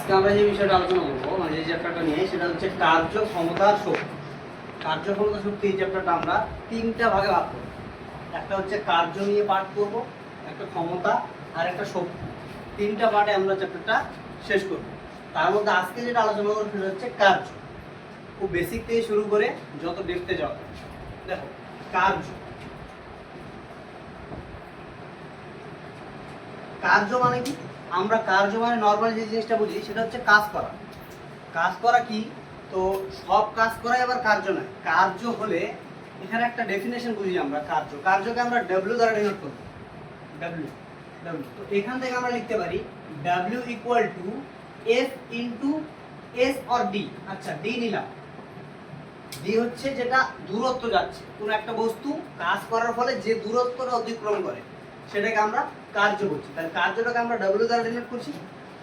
আজকে আমরা যে বিষয়টা আলোচনা করব মানে যে চ্যাপ্টারটা নিয়ে, সেটা হচ্ছে কার্য ক্ষমতার শক্তি। কার্য ক্ষমতা শক্তি এই চ্যাপ্টারটা আমরা তিনটা ভাগে ভাগ করব। একটা হচ্ছে কার্য নিয়ে পাঠ করব, একটা ক্ষমতা আর একটা শক্তি। তিনটা পার্টে আমরা চ্যাপ্টারটা শেষ করব। তার মধ্যে আজকে যেটা আলোচনা করব, সেটা হচ্ছে কার্য। খুব বেসিক থেকে শুরু করে যত ডেপতে যাওয়া দেখো, কার্য। কার্য মানে কি? আমরা কার্য মানে নর্মাল যে জিনিসটা বুঝি, সেটা হচ্ছে কাজ করা। কাজ করা কি? তো সব কাজ করাই আবার কার্য নয়। কার্য হলে এখানে একটা ডেফিনেশন বুঝি আমরা, কার্য। কার্যকে আমরা ডব্লিউ দ্বারা ডিনোট করব। ডব্লিউ ডব্লিউ তো এখান থেকে আমরা লিখতে পারি W equal to F into S or D আচ্ছা ডি নিলাম। ডি হচ্ছে যেটা দূরত্ব যাচ্ছে। কোনো একটা বস্তু কাজ করার ফলে যে দূরত্বটা অতিক্রম করে সেটাকে আমরা কার্য করছি তাহলে কার্যটাকে আমরা ডব্লিউ দ্বারা ডিনোট করছি।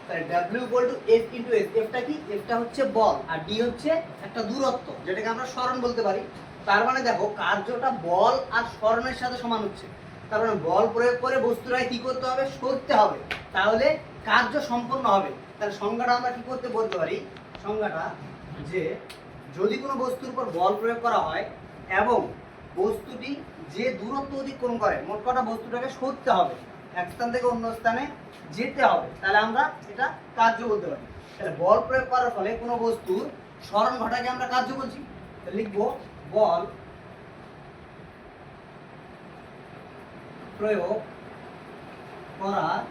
তাহলে W equal to F into S এফটা কি? এফটা হচ্ছে বল। আর ডি হচ্ছে একটা দূরত্ব, যেটাকে আমরা স্মরণ বলতে পারি। তার মানে দেখো, কার্যটা বল আর স্মরণের সাথে সমান হচ্ছে। তার মানে বল প্রয়োগ করে বস্তুটাকে কি করতে হবে? সরতে হবে। তাহলে কার্য সম্পন্ন হবে। তাহলে সংজ্ঞাটা আমরা কি করতে বলতে পারি? সংজ্ঞাটা যে যদি কোনো বস্তুর উপর বল প্রয়োগ করা হয় এবং বস্তুটি যে দূরত্ব অতিক্রম করে, মোট কটা বস্তুটাকে সরতে হবে, এক স্থান থেকে অন্য স্থানে যেতে হবে, তাহলে আমরা এটা কার্য বলতে পারি। তাহলে বল প্রয়োগ করার ফলে কোনো বস্তুর স্মরণ ঘটাকে আমরা কার্য বলছি। লিখব বল প্রয়োগ করার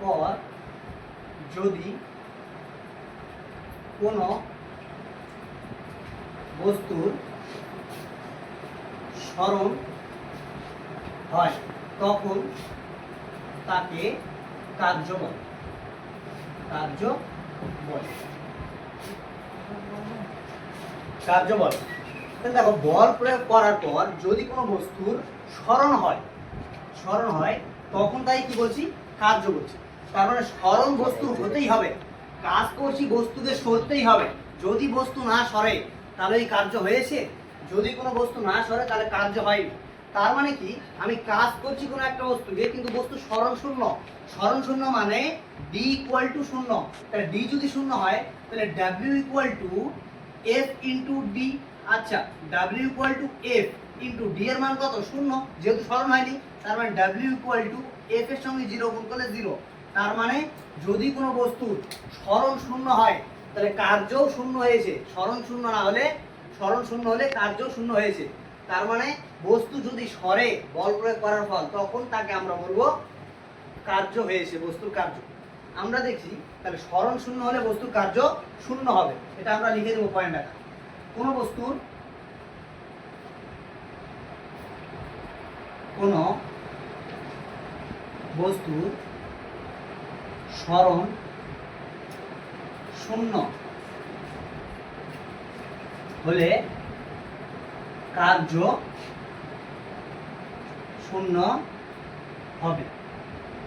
পর যদি কোনো বস্তুর স্মরণ হয়, তখন তাকে কার্য বলে কার্য বলে কার্য বলে দেখো, বল প্রয়োগ করার পর যদি কোনো বস্তুর স্মরণ হয় স্মরণ হয়, তখন তাই কি বলছি? কার্য বলছি। তার মানে স্মরণ বস্তুর হতেই হবে কাজ করছি বস্তুকে সরতেই হবে। যদি বস্তু না সরে, তাহলে এই কার্য হয়েছে? যদি কোনো বস্তু না সরে, তাহলে কার্য হয়নি। তার মানে কি? আমি কাজ করছি কোনো একটা বস্তুকে কিন্তু বস্তু স্মরণ শূন্য। স্মরণ শূন্য মানে ডি ইকুয়াল টু শূন্য। তাহলে ডি যদি শূন্য হয়, তাহলে W equal to F into D আচ্ছা W equal to F into D এর মান কত? শূন্য, যেহেতু স্মরণ হয়নি, তার মানে ডাব্লিউ ইকুয়াল টু এফ এর সঙ্গে জিরো গুণ করলে জিরো তার মানে যদি কোনো বস্তুর স্মরণ শূন্য হয়, তাহলে কার্যও শূন্য হয়েছে। স্মরণ শূন্য না হলে স্মরণ শূন্য হলে কার্যও শূন্য হয়েছে। তার মানে বস্তু যদি সরে, বল প্রয়োগ করার ফল, তখন তাকে আমরা বলব কার্য হয়েছে, বস্তুর কার্য। আমরা দেখি তাহলে স্মরণ শূন্য হলে বস্তুর কার্য শূন্য হবে। এটা আমরা লিখে দেবো পয়েন্ট আকারে। কোনো বস্তুর কোনো বস্তুর স্মরণ শূন্য হলে কার্য শূন্য হবে।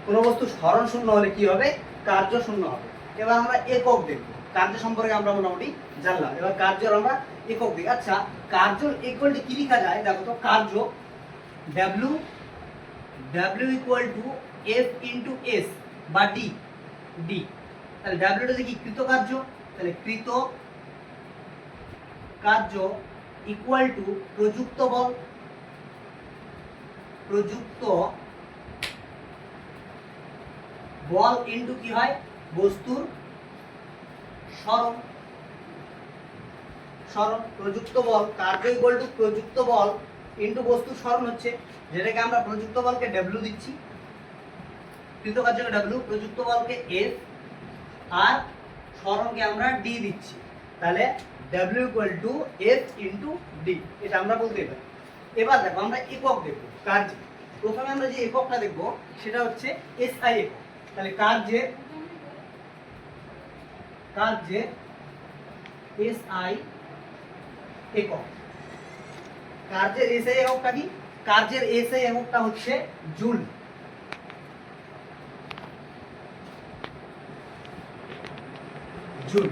কোনো বস্তু স্মরণ শূন্য হলে কি হবে? কার্য শূন্য হবে। এবার আমরা একক দেখব। কার্য সম্পর্কে আমরা মোটামুটি জানলাম। এবার কার্যের আমরা একক দেখি। আচ্ছা কার্য ইকুয়ালটি কি লেখা যায়? দেখো তো, কার্য W W equal to F into S বা ডি ডি তাহলে ডাব্লিউটা দেখি কৃত কার্য তাহলে কৃত কার্য ইকুয়াল টু প্রযুক্ত বল প্রযুক্ত বল ইন্টু কি হয়? বস্তুর স্মরণ। স্মরণ, প্রযুক্ত বল, কার্য ইকুয়াল টু প্রযুক্ত বল ইন্টু বস্তুর স্মরণ হচ্ছে, যেটাকে আমরা প্রযুক্ত বলকে ডব্লিউ দিচ্ছি। কৃতকার্যকে ডব্লিউ প্রযুক্ত বলকে এফ আর স্মরণকে আমরা ডি দিচ্ছি। তাহলে W equal to F into D এটা আমরা পারি। এবার দেখো, আমরা একক দেখব কার্য প্রথমে আমরা যে এককটা দেখব, সেটা হচ্ছে এসআই একক। তাহলে কার্যের কার্যের এসআই একক। কার্যের এসআই এককটা কি? কার্যের এসআই এককটা হচ্ছে জুল। জুল।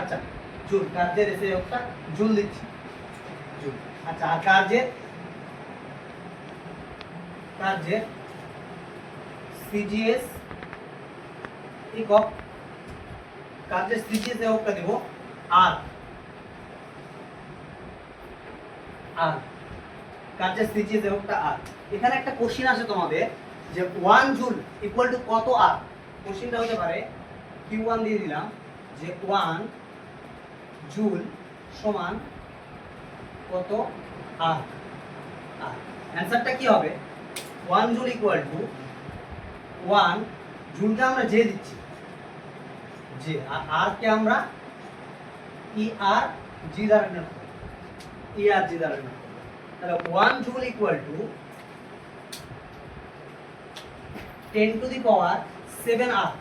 আচ্ছা জুল কার্যের এসআই এককটা জুল দিচ্ছি। জুল। আচ্ছা আর কার্যের কার্যের সিজিএস একক কার্যের সিজিএস এককটা দেব আর আর কার্যের সিজিএস এককটা আর। এখানে একটা কোশ্চিন আসে তোমাদের যে ওয়ান জুল ইকুয়াল টু কত আর? কোশ্চিনটা হতে পারে কিউ ওয়ান দিয়ে দিলাম যে ওয়ান জুল সমান কত আর আর অ্যান্সারটা কি হবে? One joule equal to one জুলকে আমরা যে দিচ্ছি। যে আর আরকে আমরা ই আর জি দ্বারা করব ই আর জি দ্বারা করব তাহলে one joule equal to ten to the power seven আর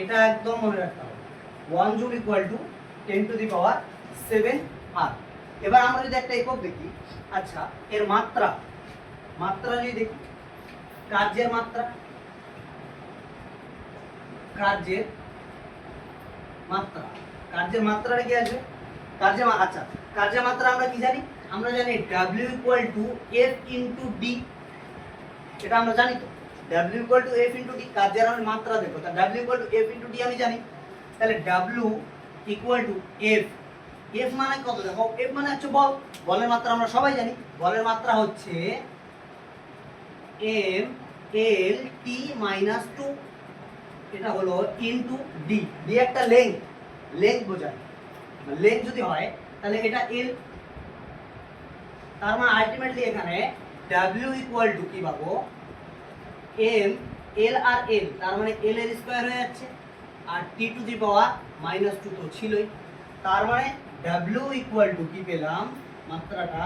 এটা একদম মনে রাখতে হবে। One joule equal to ten to the power seven আর এবার আমরা যদি একটা একক দেখি আচ্ছা এর মাত্রা। মাত্রা যদি দেখি, কার্যের মাত্রা। কার্যের মাত্রা। কার্যের মাত্রাটা কি আসবে? কার্যের আচ্ছা কার্যের মাত্রা আমরা কি জানি? আমরা জানি W equal to F into D এটা আমরা জানি তো। W equal to F into D কার্যের মাত্রা দেখো তা W equal to F into D আমি জানি। তাহলে W equal to F F মানে কত? দেখো এফ মানে হচ্ছে বল। বলের মাত্রা আমরা সবাই জানি। বলের মাত্রা হচ্ছে M L T minus two এটা হলো ইনটু ডি ডি একটা লেন্থ লেন্থ বোঝায়। লেন্থ যদি হয়, তাহলে এটা এল তার মানে আলটিমেটলি এখানে ডাব্লিউ ইকুয়াল টু কি পাবো? এম এল আর এল তার মানে এল এর স্কোয়ার হয়ে যাচ্ছে। আর T to the power minus two তো ছিলই। তার মানে ডাব্লিউ ইকুয়াল টু কি পেলাম? মাত্রাটা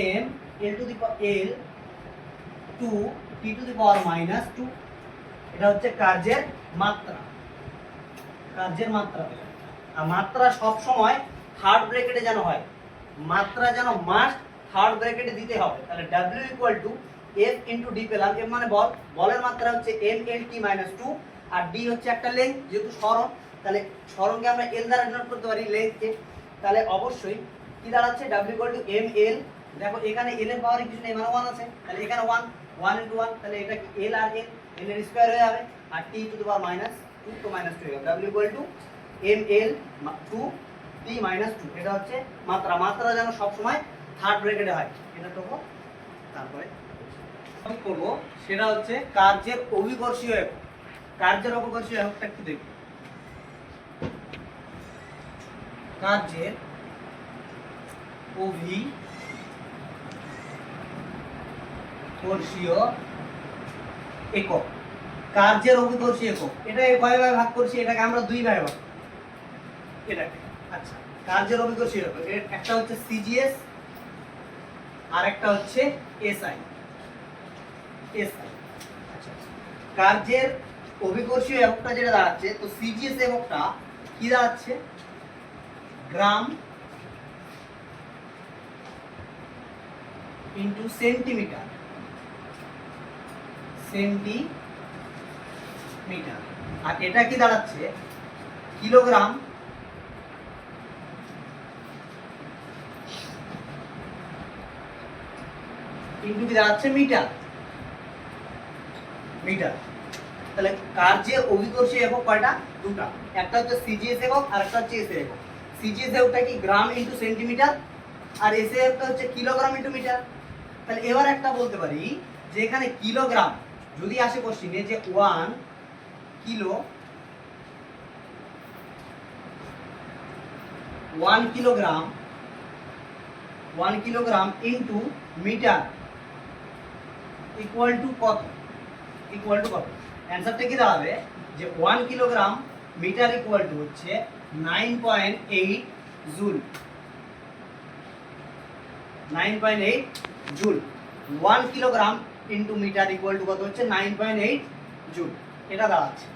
M L to the L two T to the power minus two এটা হচ্ছে কার্যের মাত্রা। কার্যের মাত্রা পেলাম। আর মাত্রা সবসময় থার্ড ব্র্যাকেটে যেন হয়। মাত্রা যেন মাস্ট থার্ড ব্র্যাকেটে দিতে হবে। তাহলে W equal to F into D পেলাম। এফ মানে বল। বলের মাত্রা হচ্ছে M L T minus two আর ডি হচ্ছে একটা লেন্থ যেহেতু সরণ, তাহলে সরণকে আমরা এল দ্বারা ডিনোট করতে পারি লেন্থকে তাহলে অবশ্যই কি দাঁড়াচ্ছে? W equal to M L দেখো, এখানে এল এর পাওয়ার কিছু নেই মানে ওয়ান আছে। তাহলে এখানে ওয়ান ওয়ান ইন্টু ওয়ান তাহলে এটা এল আর এল এল এর স্কোয়ার হয়ে যাবে। আর T to power minus two তো মাইনাস টু হয়ে যাবে W equal to M L two T minus two এটা হচ্ছে মাত্রা। মাত্রা যেন সবসময় থার্ড ব্র্যাকেটে হয়। এটা তো তারপরে। করব, সেটা হচ্ছে কার্যের অভিকর্ষীয় কার্যের এককটা একটু দেখব কার্যের একক। কার্যের অভিকর্ষীয় একক? এটা কয় ভাগে ভাগ করছি? এটাকে আমরা দুই ভাগে ভাগ। এটাকে। আচ্ছা কার্যের অভিকর্ষীয় একক? একটা হচ্ছে সিজিএস আর একটা হচ্ছে এসআই এসআই আচ্ছা কার্যের অভিকর্ষীয় এককটা যেটা দাঁড়াচ্ছে, তো সিজিএস এককটা কি দাঁড়াচ্ছে? গ্রাম ইন্টু সেন্টিমিটার সেন্টিমিটার আর এটা কি দাঁড়াচ্ছে? কিলোগ্রাম ইন্টু কি দাঁড়াচ্ছে? মিটার মিটার তাহলে কার্যের অভিকর্ষী একক কয়টা? দুটা। একটা হচ্ছে সিজিএস একক, আর একটা হচ্ছে এসএ একক। সিজিএস এককটা কি গ্রাম ইন্টু সেন্টিমিটার আর এসএ এককটা হচ্ছে কিলোগ্রাম ইন্টু মিটার তাহলে এবার একটা বলতে পারি, যে এখানে কিলোগ্রাম যদি আসে কোশ্চিনে যে one kilo one kilogram one kilogram into metre equal to কত? ইকুয়াল টু কত? অ্যান্সারটা কি দাঁড়াবে? যে one kilogram metre equal to হচ্ছে nine point eight joule nine point eight joule one kilogram into metre equal to কত হচ্ছে? Nine point eight joule এটা দাঁড়াচ্ছে।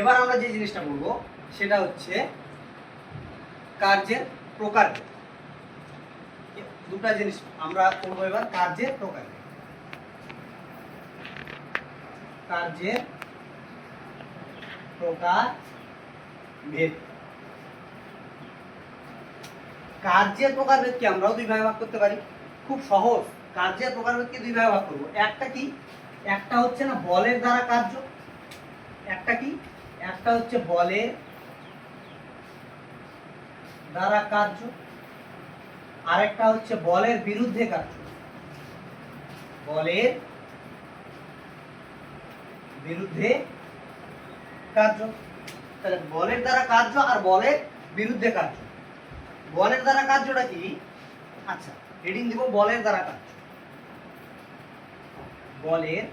এবার আমরা যে জিনিসটা বলব, সেটা হচ্ছে কার্যের প্রকার দুটা জিনিস আমরা করব এবার, কার্যের প্রকার কার্যের প্রকার ভেদ। কার্যের প্রকারভেদকে আমরাও দুই ভাগে ভাগ করতে পারি। খুব সহজ। কার্যের প্রকারভেদকে দুই ভাগে ভাগ করব? একটা কি? একটা হচ্ছে না বলের দ্বারা কার্য। একটা কি? একটা হচ্ছে বলের দ্বারা কার্য। আরেকটা হচ্ছে বলের বিরুদ্ধে কার্য। বলের বিরুদ্ধে কার্য। তাহলে বলের দ্বারা কার্য আর বলের বিরুদ্ধে কার্য। বলের দ্বারা কার্যটা কি? আচ্ছা হেডিং দিব বলের দ্বারা কার্য। বলের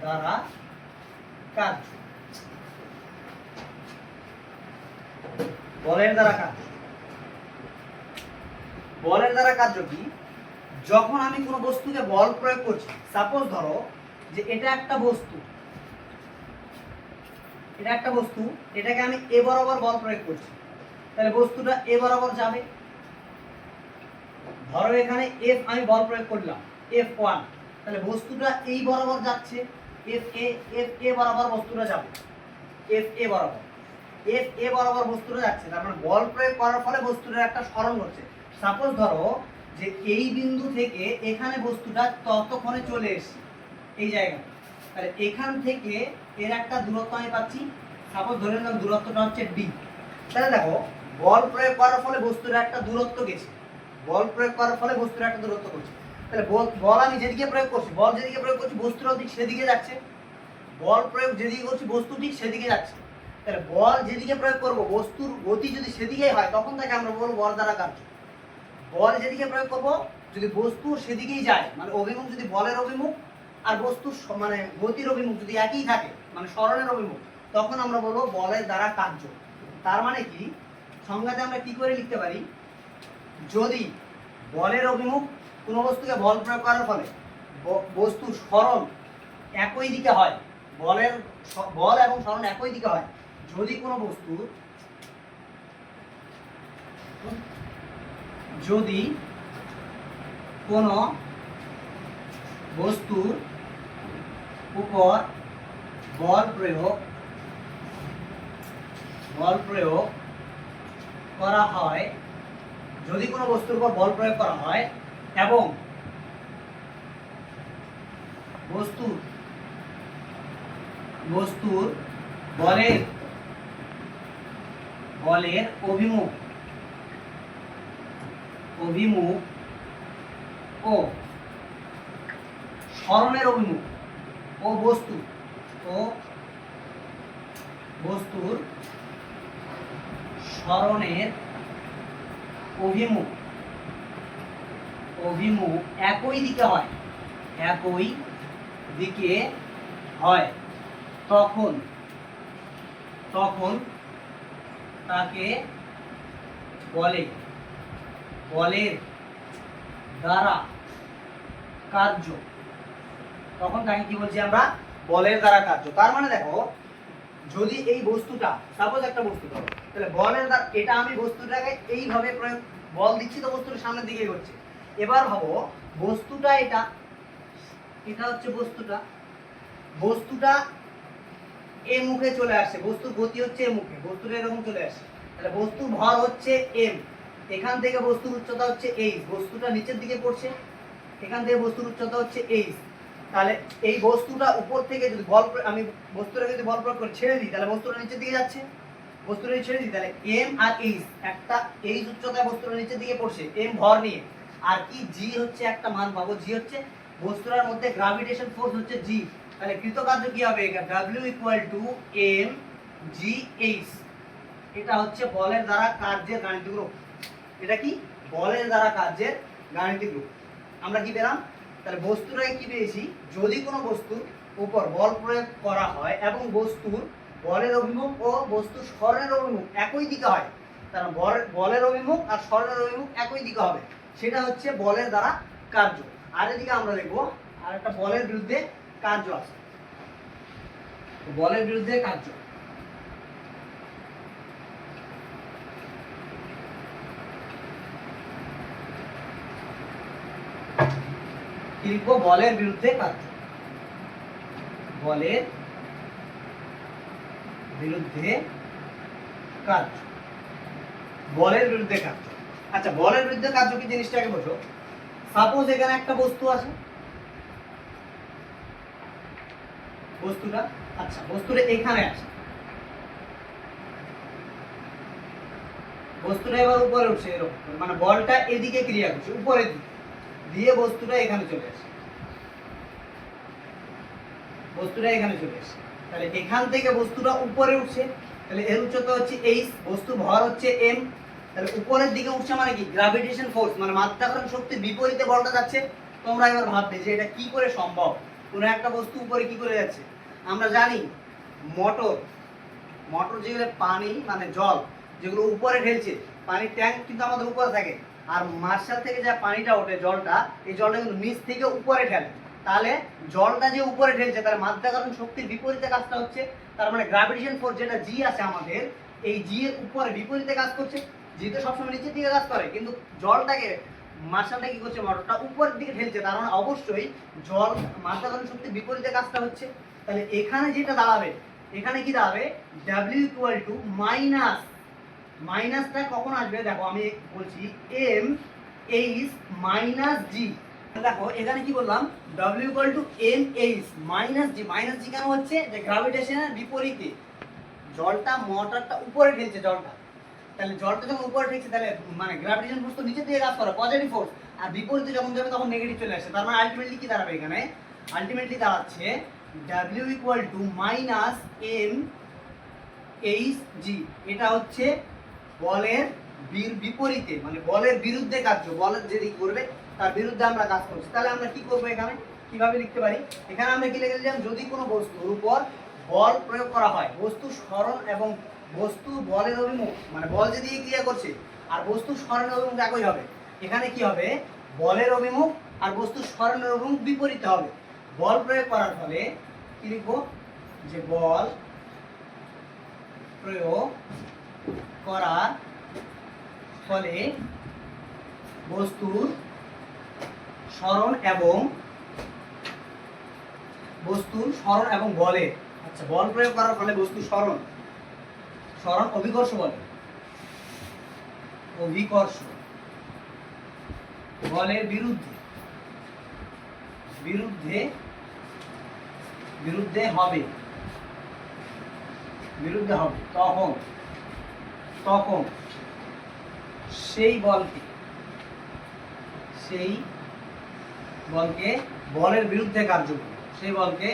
দ্বারা কার্য। বলের দ্বারা কার্য। বলের দ্বারা কার্য কি? যখন আমি কোনো বস্তুকে বল প্রয়োগ করছি সাপোজ ধরো যে এটা একটা বস্তু। এটা একটা বস্তু, এটাকে আমি এ বরাবর বল প্রয়োগ করছি। তাহলে বস্তুটা এ বরাবর যাবে। ধরো এখানে এফ আমি বল প্রয়োগ করলাম এফ ওয়ান তাহলে বস্তুটা এই বরাবর যাচ্ছে এফ এ এফ এ বরাবর বস্তুটা যাবে। এফ এ বরাবর। এফ এ বরাবর বস্তুটা যাচ্ছে, তার মানে বল প্রয়োগ করার ফলে বস্তুটার একটা স্মরণ হচ্ছে সাপোজ ধরো যে এই বিন্দু থেকে এখানে বস্তুটা ততক্ষণে চলে এসেছে, এই জায়গায়। তাহলে এখান থেকে এর একটা দূরত্ব আমি পাচ্ছি। সাপোজ ধরে নিলাম দূরত্বটা হচ্ছে ডি তাহলে দেখো, বল প্রয়োগ করার ফলে বস্তুর একটা দূরত্ব গেছে। বল প্রয়োগ করার ফলে বস্তুর একটা দূরত্ব করছে তাহলে বল- আমি যেদিকে প্রয়োগ করছি, বল যেদিকে প্রয়োগ করছি বস্তুটাও ঠিক সেদিকে যাচ্ছে। বল প্রয়োগ যেদিকে করছি, বস্তু ঠিক সেদিকে যাচ্ছে। তাহলে বল যেদিকে প্রয়োগ করব, বস্তুর গতি যদি সেদিকেই হয়, তখন তাকে আমরা বলব বল দ্বারা কার্য। বল যেদিকে প্রয়োগ করব, যদি বস্তু সেদিকেই যায় মানে অভিমুখ যদি বলের অভিমুখ, আর বস্তুর মানে গতির অভিমুখ যদি একই থাকে মানে স্মরণের অভিমুখ। তখন আমরা বলব বলের দ্বারা কার্য। তার মানে কি? সংজ্ঞাতে আমরা কি করে লিখতে পারি? যদি বলের অভিমুখ কোনো বস্তুকে বল প্রয়োগ করার ফলে ব- বস্তুর স্মরণ একই দিকে হয়, বলের বল এবং স্মরণ একই দিকে হয়, যদি কোনো বস্তু যদি কোনো বস্তুর উপর বল প্রয়োগ বল প্রয়োগ করা হয়, যদি কোনো বস্তুর উপর বল প্রয়োগ করা হয় এবং বস্তুর বস্তুর বলের বলের অভিমুখ অভিমুখ ও স্মরণের অভিমুখ ও বস্তু ও বস্তুর স্মরণের অভিমুখ। অভিমুখ একই দিকে হয়, একই দিকে হয়। তখন তখন তাকে বলে বলের দ্বারা কার্য। তখন তাকে কি বলছি আমরা? বলের দ্বারা কার্য। তার মানে দেখো, যদি এই বস্তুটা সাপোজ একটা বস্তু ধরো, তাহলে বলের দ্বারা, এটা আমি বস্তুটাকে এইভাবে প্রয়োগ, বল দিচ্ছি তো বস্তুটা সামনের দিকে এগোচ্ছে। এবার ভাবো, বস্তুটা এটা এটা হচ্ছে বস্তুটা। বস্তুটা এ মুখে চলে আসছে, বস্তুর গতি হচ্ছে এ মুখে, বস্তুটা এরকম চলে আসে তাহলে বস্তুর ভর হচ্ছে এম। এখান থেকে বস্তুর উচ্চতা হচ্ছে এইচ, বস্তুটা নিচের দিকে পড়ছে, এখান থেকে বস্তুর উচ্চতা হচ্ছে এইচ। তাহলে এই বস্তুটা উপর থেকে যদি বল আমি বস্তুটাকে যদি বল প্রয়োগ করে ছেড়ে দিই, তাহলে বস্তুটা নিচের দিকে যাচ্ছে? বস্তুটা ছেড়ে দিই তাহলে এম আর এইচ একটা এইচ উচ্চতায় বস্তুটা নিচের দিকে পড়ছে এম ভর নিয়ে। আর কি জি হচ্ছে একটা মান পাবো? জি হচ্ছে বস্তুটার মধ্যে গ্রাভিটেশন ফোর্স হচ্ছে জি তাহলে কৃতকার্য কি হবে এটা W equal to M G H এটা হচ্ছে বলের দ্বারা কার্যের গাণিতিক রূপ। এটা কি? বলের দ্বারা কার্যের গাণিতিক রূপ। আমরা কি পেলাম? তাহলে বস্তুটাকে কি পেয়েছি? যদি কোনো বস্তুর উপর বল প্রয়োগ করা হয় এবং বস্তুর বলের অভিমুখ ও বস্তুর স্বরের অভিমুখ একই দিকে হয় মানে বলের অভিমুখ আর স্বরের অভিমুখ একই দিকে হবে। সেটা হচ্ছে বলের দ্বারা কার্য। আর এদিকে আমরা দেখব, আর একটা বলের বিরুদ্ধে কার্য আছে। বলের বিরুদ্ধে কার্য। শিল্প বলের বিরুদ্ধে কাজ বলের বিরুদ্ধে কাজ বলের বিরুদ্ধে কাজ আচ্ছা বলের বিরুদ্ধে কার্য কি জিনিসটাকে বোঝো। সাপোজ এখানে একটা বস্তু আছে বস্তুটা আচ্ছা বস্তুটা এখানে আছে বস্তুটা এবার উপরে উঠছে, এরকম মানে বলটা এদিকে ক্রিয়া করছে, উপরের দিকে। দিয়ে বস্তুটা এখানে চলে আসে। বস্তুটা এখানে চলে আসে। তাহলে এখান থেকে বস্তুটা উপরে উঠছে। তাহলে এর উচ্চতা হচ্ছে এইচ বস্তুর ভর হচ্ছে এম তাহলে উপরের দিকে উঠছে মানে কি? গ্রাভিটেশন ফোর্স মানে মাধ্যাকর্ষণ শক্তির বিপরীতে বলটা যাচ্ছে। তোমরা এবার ভাববে যে এটা কি করে সম্ভব? কোনো একটা বস্তু উপরে কি করে যাচ্ছে? আমরা জানি মোটর মোটর যেগুলো পানি মানে জল, যেগুলো উপরে ঢেলছে, পানির ট্যাঙ্ক কিন্তু আমাদের উপরে থাকে। আর মার্শাল থেকে যা পানিটা ওঠে জলটা, এই জলটা কিন্তু নিচ থেকে উপরে ঢেলে। তাহলে জলটা যে উপরে ঢেলছে, তার মাধ্যাকর্ষণ শক্তির বিপরীতে কাজটা হচ্ছে, তার মানে গ্রাভিটেশন ফোর্স যেটা জি আছে আমাদের, এই জি এর উপরে বিপরীতে কাজ করছে। জি তো সবসময় নিচের দিকে কাজ করে, কিন্তু জলটাকে, মার্শালটা কি করছে মোটরটা উপরের দিকে ঢেলছে। তার মানে অবশ্যই জল মাধ্যাকর্ষণ শক্তির বিপরীতে কাজটা হচ্ছে। তাহলে এখানে যেটা দাঁড়াবে, এখানে কি দাঁড়াবে? ডাব্লিউ ইকুয়াল টু মাইনাস মাইনাসটা কখন আসবে? দেখো, আমি বলছি এম এইচ মাইনাস জি দেখো, এখানে কি বললাম? W equal to M H minus G minus G কেন হচ্ছে? যে গ্রাভিটেশনের বিপরীতে। জলটা, মোটরটা উপরে ঠেলছে জলটা। তাহলে জলটা যখন উপরে ঠেকছে তাহলে মানে গ্রাভিটেশন ফোর্স তো নিচে দিয়ে কাজ করে পজিটিভ ফোর্স আর বিপরীতে যখন যাবে, তখন নেগেটিভ চলে আসে। তার মানে আলটিমেটলি কি দাঁড়াবে এখানে? আলটিমেটলি দাঁড়াচ্ছে W equal to minus M H G এটা হচ্ছে বলের বিপরীতে মানে বলের বিরুদ্ধে কার্য বলের যেদিক করবে, তার বিরুদ্ধে আমরা কাজ করছি। তাহলে আমরা কি করব এখানে? কীভাবে লিখতে পারি? এখানে আমরা কি লিখে দিলাম, যদি কোনো বস্তুর উপর বল প্রয়োগ করা হয়, বস্তু স্মরণ এবং বস্তু বলের অভিমুখ মানে বল যেদিকে ক্রিয়া করছে, আর বস্তু স্মরণের অভিমুখ একই হবে। এখানে কি হবে? বলের অভিমুখ আর বস্তু স্মরণের অভিমুখ বিপরীতে হবে। বল প্রয়োগ করার ফলে কি লিখব? যে বল প্রয়োগ করার ফলে বস্তুর স্মরণ এবং বস্তুর স্মরণ এবং বলের আচ্ছা বল প্রয়োগ করার ফলে বস্তুর স্মরণ। স্মরণ অভিকর্ষ বলে। অভিকর্ষ। বলের বিরুদ্ধে। বিরুদ্ধে বিরুদ্ধে হবে। বিরুদ্ধে হবে। তখন তখন সেই বলকে সেই বলকে বলের বিরুদ্ধে কার্য সেই বলকে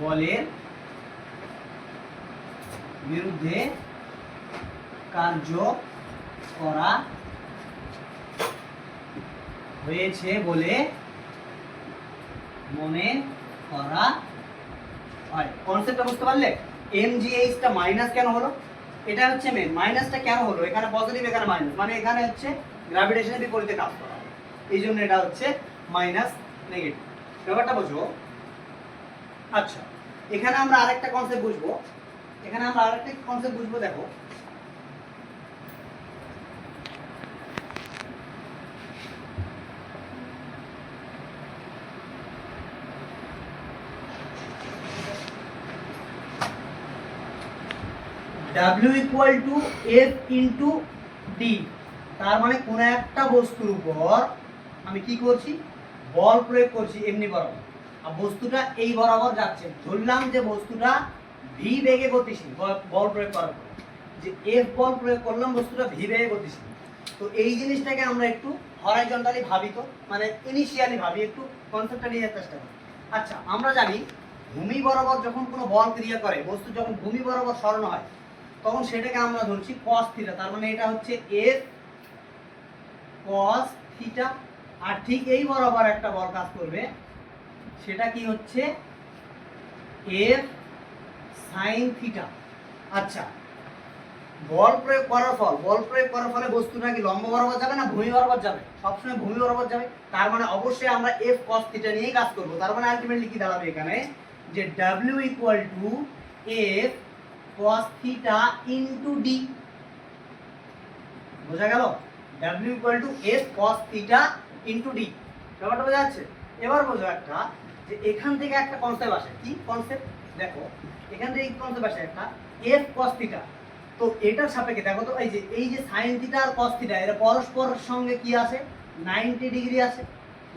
বলের বিরুদ্ধে কার্য করা হয়েছে বলে মনে করা হয়। কনসেপ্টটা বুঝতে পারলে? এম জি এইচটা মাইনাস কেন হলো? এটা হচ্ছে মেন মাইনাসটা কেন হলো? এখানে পজিটিভ এখানে মাইনাস মানে এখানে হচ্ছে গ্র্যাভিটেশনের বিপরীতে কাজ করা। এই জন্য এটা হচ্ছে মাইনাস নেগেটিভ ব্যাপারটা বুঝব? আচ্ছা এখানে আমরা আরেকটা কনসেপ্ট বুঝব। এখানে আমরা আরেকটা কনসেপ্ট বুঝব, দেখো। W equal to F into D তার মানে কোনো একটা বস্তুর উপর আমি কি করছি? বল প্রয়োগ করছি এমনি বরাবর। আর বস্তুটা এই বরাবর যাচ্ছে। ধরলাম যে বস্তুটা ভি বেগে গতিশীল, বল- প্রয়োগ করার পর। যে এফ বল প্রয়োগ করলাম, বস্তুটা ভি বেগে গতিশীল। তো এই জিনিসটাকে আমরা একটু হরাইজন্টালি ভাবি তো মানে ইনিশিয়ালি ভাবি, একটু কনসেপ্টটা নিয়ে চেষ্টা করি। আচ্ছা আমরা জানি ভূমি বরাবর যখন কোনো বল ক্রিয়া করে, বস্তু যখন ভূমি বরাবর সরানো হয় তখন সেটাকে আমরা ধরছি cos থিটা তার মানে এটা হচ্ছে এফ cos থিটা আর ঠিক এই বরাবর একটা বল কাজ করবে, সেটা কি হচ্ছে এফ সাইন থিটা আচ্ছা বল প্রয়োগ করার ফল, বল প্রয়োগ করার ফলে বস্তুটা কি লম্ব বরাবর যাবে না ভূমি বরাবর যাবে? সবসময় ভূমি বরাবর যাবে। তার মানে অবশ্যই আমরা এফ কস থিটা নিয়েই কাজ করব। তার মানে আলটিমেটলি কি দাঁড়াবে এখানে? যে W equal to F cos theta into D বোঝা গেল? w equal to cos theta into D ব্যাপারটা বোঝা যাচ্ছে? এবার বোঝো একটা যে এখান থেকে একটা কনসেপ্ট আসে। কি কনসেপ্ট দেখো, এখান থেকে কনসেপ্ট আসে একটা? f cos থিটা তো এটার সাপেক্ষে দেখো তো, এই যে এই যে sin থিটা আর cos থিটা এরা পরস্পরের সঙ্গে কি আছে 90 ডিগ্রি আছে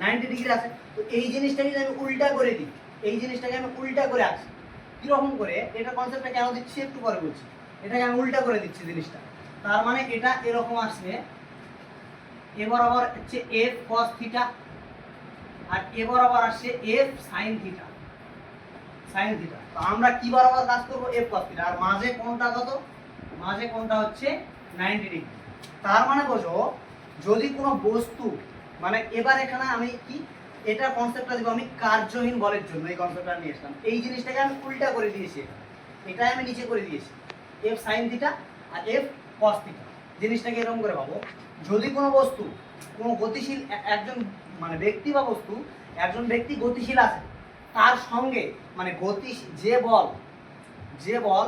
90 ডিগ্রি আছে তো এই জিনিসটাকে আমি উল্টা করে দিই, এই জিনিসটাকে আমি উল্টা করে আসি কীরকম করে, এটা কনসেপ্টটা কেন দিচ্ছি একটু পরে বলছি। এটাকে আমি উল্টা করে দিচ্ছি জিনিসটা। তার মানে এটা এরকম আসছে এ বরাবর হচ্ছে এফ কস থিটা আর এ বরাবর আসছে F sine theta sine theta তো আমরা কি বরাবর কাজ করব? এফ কস থিটা আর মাঝে কোনটা কত? মাঝে কোনটা হচ্ছে 90 ডিগ্রি তার মানে বোঝো, যদি কোনো বস্তু মানে এবার এখানে আমি কি এটা কনসেপ্টটা দিব আমি কার্যহীন বলের জন্য, এই কনসেপ্টটা নিয়ে আসলাম এই জিনিসটাকে আমি উল্টা করে দিয়েছি এটাই আমি নিচে করে দিয়েছি। এফ সাইন থিটা আর এফ কস থিটা জিনিসটাকে এরকম করে পাবো যদি কোনো বস্তু, কোনো গতিশীল একজন মানে ব্যক্তি বা বস্তু, একজন ব্যক্তি গতিশীল আছে, তার সঙ্গে মানে গতি যে বল যে বল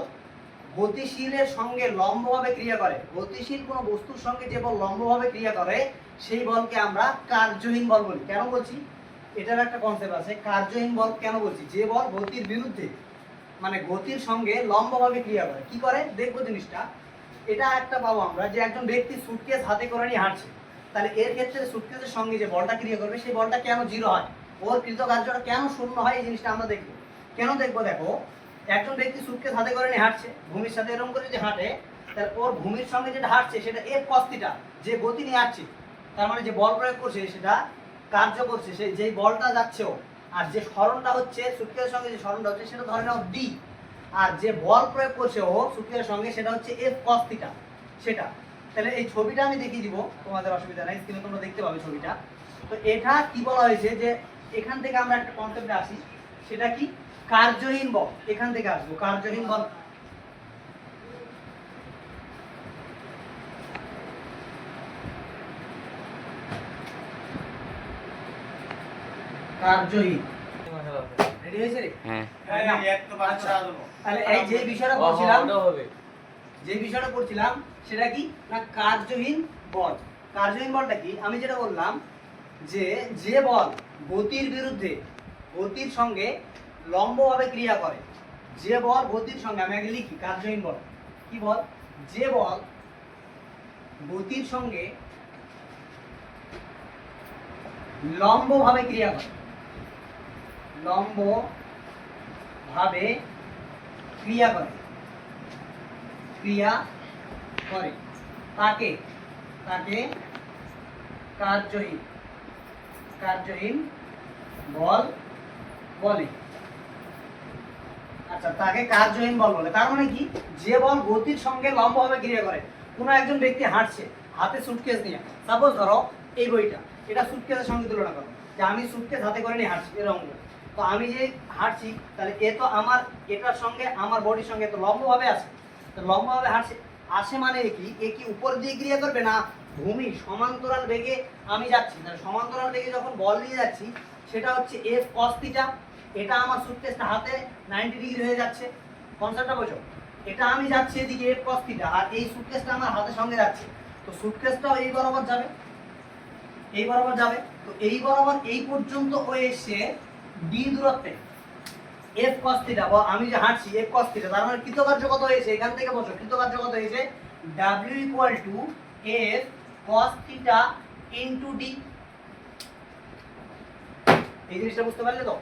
গতিশীলের সঙ্গে লম্বভাবে ক্রিয়া করে, গতিশীল কোনো বস্তুর সঙ্গে যে বল লম্বভাবে ক্রিয়া করে, সেই বলকে আমরা কার্যহীন বল বলি। কেন বলছি? এটার একটা কনসেপ্ট আছে, কার্যহীন বল কেন বলছি? যে বল গতির বিরুদ্ধে মানে গতির সঙ্গে লম্বভাবে ক্রিয়া করে। কি করে? দেখব জিনিসটা। এটা একটা পাবো আমরা, যে একজন ব্যক্তি সুটকেস হাতে করে নিয়ে হাঁটছে, তাহলে এর ক্ষেত্রে সুটকেসের সঙ্গে যে বলটা ক্রিয়া করবে, সেই বলটা কেন জিরো হয়? ওর কৃতকার্যটা কেন শূন্য হয়? এই জিনিসটা আমরা দেখব। কেন দেখব? দেখো, একজন ব্যক্তি সুটকেস হাতে করে নিয়ে হাঁটছে, ভূমির সাথে এরকম করে যদি হাঁটে, তাহলে ওর ভূমির সঙ্গে যেটা হাঁটছে, সেটা এর কস্তিটা যে গতি নিয়ে হাঁটছে, তার মানে যে বল প্রয়োগ করছে, সেটা কার্য করছে সেই যেই বলটা যাচ্ছে ও। আর যে স্মরণটা হচ্ছে সুটকেসের সঙ্গে যে স্মরণটা হচ্ছে, সেটা ধরে নাও ডি আর যে বল প্রয়োগ করছে ও সুটকেসের সঙ্গে, সেটা হচ্ছে এফ কস্তিটা সেটা। তাহলে এই ছবিটা আমি দেখিয়ে দিব, তোমাদের অসুবিধা নাই স্ক্রিনে তোমরা দেখতে পাবে ছবিটা। তো এটা কি বলা হয়েছে যে, এখান থেকে আমরা একটা কনসেপ্টে আসি, সেটা কি? কার্যহীন বল, এখান থেকে আসব, কার্যহীন বল কার্যহীন। রেডি হয়েছে রে? হ্যাঁ। তাহলে এই যে বিষয়টা বলছিলাম যে বিষয়টা করছিলাম সেটা কি? না কার্যহীন বল। কার্যহীন বলটা কি? আমি যেটা বললাম যে যে বল গতির বিরুদ্ধে গতির সঙ্গে লম্বভাবে ক্রিয়া করে যে বল গতির সঙ্গে আমি আগে লিখি কার্যহীন বল। কি বল? যে বল গতির সঙ্গে লম্বভাবে ক্রিয়া করে। লম্ব ভাবে ক্রিয়া করে। ক্রিয়া করে। তাকে তাকে কার্যহীন কার্যহীন বল বলে। আচ্ছা তাকে কার্যহীন বল বলে। তার মানে কি? যে বল গতির সঙ্গে লম্বভাবে ক্রিয়া করে, কোনো একজন ব্যক্তি হাঁটছে, হাতে সুটকেস নিয়ে। সাপোজ ধরো, এই বইটা, এটা সুটকেসের সঙ্গে তুলনা করো। যে আমি সুটকেস হাতে করে নিয়ে হাঁটছি, এরকম। তো আমি যে হাঁটছি, তাহলে এ তো আমার, এটার সঙ্গে আমার বডির সঙ্গে তো লম্বভাবে আসে তো লম্বভাবে হাঁটছে, আসে মানে কি? এ কি উপর দিয়ে ক্রিয়া করবে না ভূমি? সমান্তরাল বেগে আমি যাচ্ছি। তাহলে সমান্তরাল বেগে যখন বল নিয়ে যাচ্ছি, সেটা হচ্ছে এফ কস থিটা এটা আমার সুটকেসটা হাতে 90 ডিগ্রি হয়ে যাচ্ছে। কনসেপ্টটা বোঝো? এটা আমি যাচ্ছি এদিকে এফ কস থিটা আর এই সুটকেসটা আমার হাতের সঙ্গে যাচ্ছে। তো সুটকেসটাও এই বরাবর যাবে, এই বরাবর যাবে। তো এই বরাবর এই পর্যন্ত ও এসে ডি দূরত্বে। এফ কস থিটা আমি যে হাঁটছি এফ কস থিটা তার মানে কৃতকার্য কত হয়েছে? এখান থেকে বসো, কৃতকার্য কত হয়েছে? W equal to F cos theta into D এই জিনিসটা বুঝতে পারলে তো?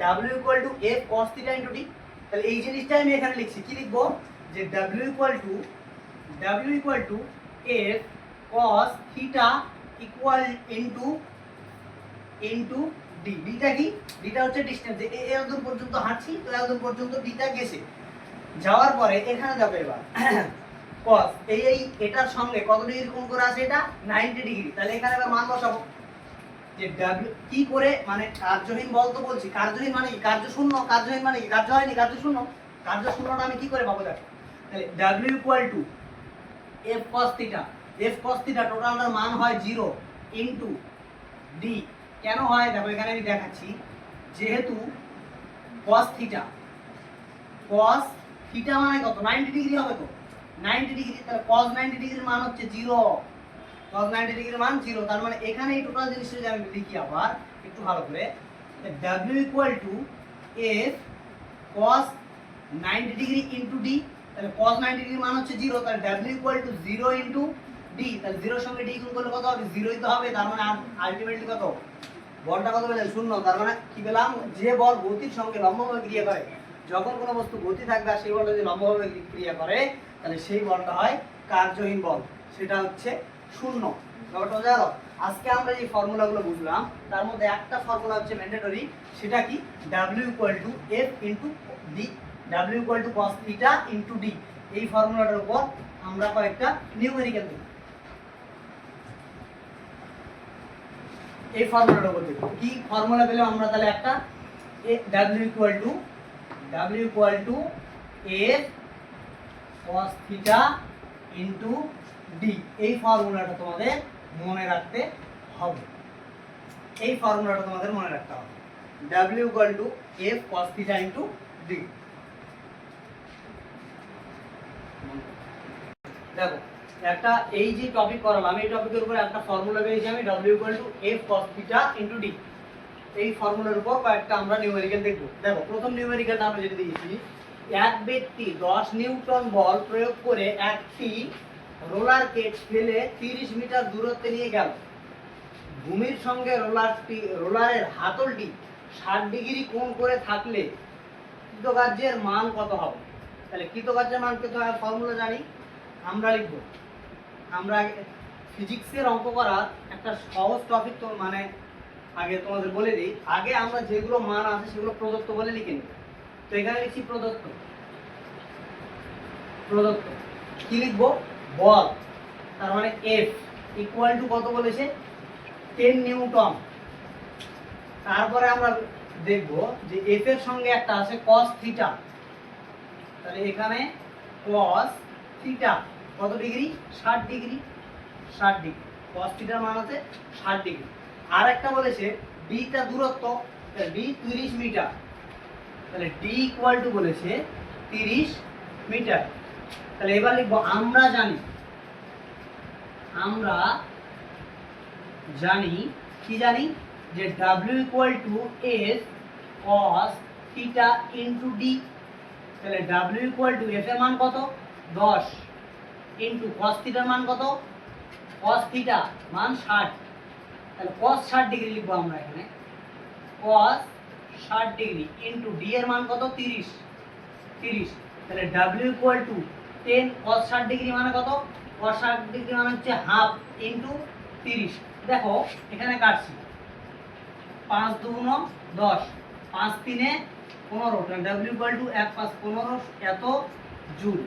W equal to F cos theta into D তাহলে এই জিনিসটাই আমি এখানে লিখছি, কি লিখব? যে W equal to W equal to F cos theta equal into into D ডিটা কি? ডিটা হচ্ছে ডিসটেন্স এতদূর পর্যন্ত হাঁটছি তো এতদূর পর্যন্ত ডিটা গেছে। যাওয়ার পরে এখানে যাবে এবার। কস এই এই, এটার সঙ্গে কত ডিগ্রি কোণ করে আছে এটা? 90 ডিগ্রি তাহলে এখানে এবার মান বসাবো। যে ডাব্লিউ কি করে মানে কার্যহীন বল তো বলছি। কার্যহীন মানে কি? কার্য শূন্য? কার্যহীন মানে কি? কার্য হয়নি, কার্য শূন্য? কার্য শূন্যটা আমি কি করে পাবো দেখো। তাহলে W equal to F cos theta F cos theta টোটালটার মান হয় জিরো ইনটু ডি কেন হয়? দেখো, এখানে আমি দেখাচ্ছি। যেহেতু cos থিটা cos থিটা মানে কত? 90 ডিগ্রি হবে তো? 90 ডিগ্রি তাহলে cos 90 ডিগ্রির মান হচ্ছে 0 cos 90 ডিগ্রির মান 0 তার মানে এখানে এই টোটাল জিনিসটা যদি আমি লিখি আবার, একটু ভালো করে, w equal to f cos 90 degree into d, তাহলে cos 90 ডিগ্রির মান হচ্ছে 0 তাহলে w equal to 0 into d, তাহলে 0 এর সঙ্গে d গুণ করলে কত হবে? 0 ই তো হবে, তার মানে আলটিমেটলি কত? বলটা কত পেলেন শূন্য। তার মানে কি পেলাম? যে বল গতির সঙ্গে লম্বভাবে ক্রিয়া করে, যখন কোনো বস্তু গতি থাকবে আর সেই বলটা যদি লম্বভাবে ক্রিয়া করে, তাহলে সেই বলটা হয় কার্যহীন বল। সেটা হচ্ছে শূন্য। ব্যাপারটা বোঝা গেল? আজকে আমরা যে ফর্মুলাগুলো বুঝলাম, তার মধ্যে একটা ফর্মুলা হচ্ছে ম্যান্ডেটরি সেটা কি? W equal to F into D W equal to cos theta into D এই ফর্মুলাটার উপর আমরা কয়েকটা নিউমেরিক্যাল দেখব। এই উপর দেখব কি ফর্মুলা পেলাম আমরা তাহলে একটা? এ W equal to W equal to F cos theta into D এই ফর্মুলাটা তোমাদের মনে রাখতে হবে। এই ফর্মুলাটা তোমাদের মনে রাখতে হবে। W equal to F cos theta into D দেখো একটা এই যে টপিক করালাম, এই টপিকের উপর একটা ফর্মুলা পেয়েছি আমি W equal to F cos theta into D এই ফর্মুলার উপর কয়েকটা আমরা নিউমেরিক্যাল দেখব। দেখো, প্রথম নিউমেরিক্যালটা আমরা যেটা দিয়েছি, এক ব্যক্তি দশ নিউটন বল প্রয়োগ করে একটি রোলার রোলারকে ফেলে তিরিশ মিটার দূরত্বে নিয়ে গেল। ভূমির সঙ্গে রোলারটি, রোলারের হাতলটি ষাট ডিগ্রি কোণ করে থাকলে কৃতকার্যের মান কত হবে? তাহলে কৃতকার্যের মান কত হবে? ফর্মুলা জানি, আমরা লিখব। আমরা ফিজিক্সের অঙ্ক করার একটা সহজ টপিক তো মানে আগে তোমাদের বলে দিই। আগে আমরা যেগুলো মান আছে সেগুলো প্রদত্ত বলে লিখে নিই। তো এখানে লিখছি প্রদত্ত। প্রদত্ত। কি লিখব? বল। তার মানে এফ ইকুয়াল টু কত বলেছে? Ten newton. তারপরে আমরা দেখব যে এফ এর সঙ্গে একটা আছে কস থিটা তাহলে এখানে কস থিটা কত ডিগ্রি? ষাট ডিগ্রি। ষাট ডিগ্রি। cos থিটার মান আছে ষাট ডিগ্রি। আর একটা বলেছে ডিটা দূরত্ব ডি তিরিশ মিটার। তাহলে ডি ইকুয়াল টু বলেছে তিরিশ মিটার। তাহলে এবার লিখব, আমরা জানি আমরা জানি, কি জানি? যে W equal to S cos theta into D তাহলে ডাব্লিউ ইকুয়াল টু এফ এর মান কত? দশ। ইন্টু কস থিটার মান কত? কস থিটা মান ষাট। তাহলে কস ষাট ডিগ্রি লিখব আমরা এখানে। কস ষাট ডিগ্রি ইন্টু ডি এর মান কত? তিরিশ। তিরিশ। তাহলে W equal to ten cos ষাট ডিগ্রি মানে কত? কস ষাট ডিগ্রি মানে হচ্ছে হাফ ইন্টু তিরিশ। দেখো, এখানে কাটছি। পাঁচ দুগুণ দশ। পাঁচ তিনে পনেরো। ডাব্লিউ ইকুয়াল টু এক পাঁচ পনেরো, এত জুল।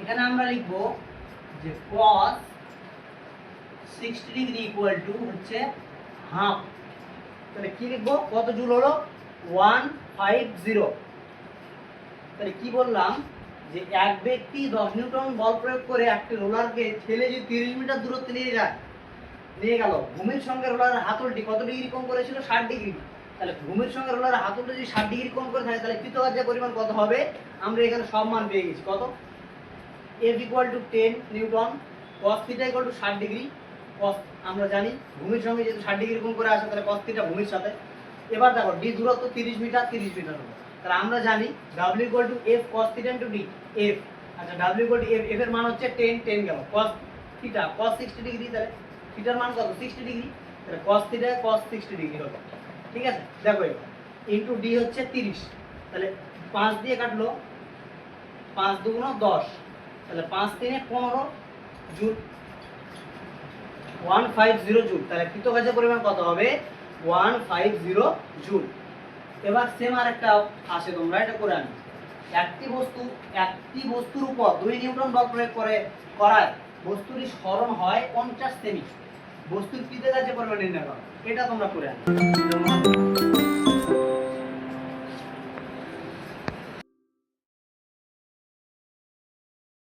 এখানে আমরা লিখব যে cos sixty degree equal to হচ্ছে হাফ তাহলে কি লিখব? কত জুল হলো? ওয়ান ফাইভ জিরো তাহলে কি বললাম? যে এক ব্যক্তি দশ নিউটন বল প্রয়োগ করে একটি রোলারকে ঠেলে যদি তিরিশ মিটার দূরত্বে নিয়ে যায়, নিয়ে গেল। ভূমির সঙ্গে রোলারের হাতলটি কত ডিগ্রি কম করেছিল? ষাট ডিগ্রি তাহলে ভূমির সঙ্গে রোলারের হাতলটি যদি ষাট ডিগ্রি কম করে থাকে, তাহলে কৃতকার্যের পরিমাণ কত হবে? আমরা এখানে সব মান পেয়ে গেছি। কত? F equal to ten newton cos theta equal to ষাট ডিগ্রি কস আমরা জানি ভূমির সঙ্গে যেহেতু ষাট ডিগ্রি কোণ করে আসে, তাহলে কস থিটা ভূমির সাথে। এবার দেখো ডি দূরত্ব তিরিশ মিটার তিরিশ মিটার হবে। তাহলে আমরা জানি W equal to F cos theta into D F আচ্ছা W equal to F F এর মান হচ্ছে টেন টেন গেল। Cos theta cos sixty degree তাহলে থিটার মান কত? সিক্সটি ডিগ্রি তাহলে cos theta cos sixty degree হবে। ঠিক আছে? দেখো এবার ইন্টু ডি হচ্ছে তিরিশ। তাহলে পাঁচ দিয়ে কাটলো, পাঁচ দুগুণ দশ। তাহলে পাঁচ তিনে পনেরো joule one five zero joule তাহলে কৃতকার্যের পরিমাণ কত হবে? ওয়ান ফাইভ জিরো জুল এবার সেম আর একটা আসে তোমরা, এটা করে আনি। একটি বস্তু, একটি বস্তুর উপর দুই নিউটন বল প্রয়োগ করে করায়, বস্তুটি স্মরণ হয় পঞ্চাশ সেমি। বস্তুর কৃতকার্যের পরিমাণ নির্ণয় করো। এটা তোমরা করে আনি।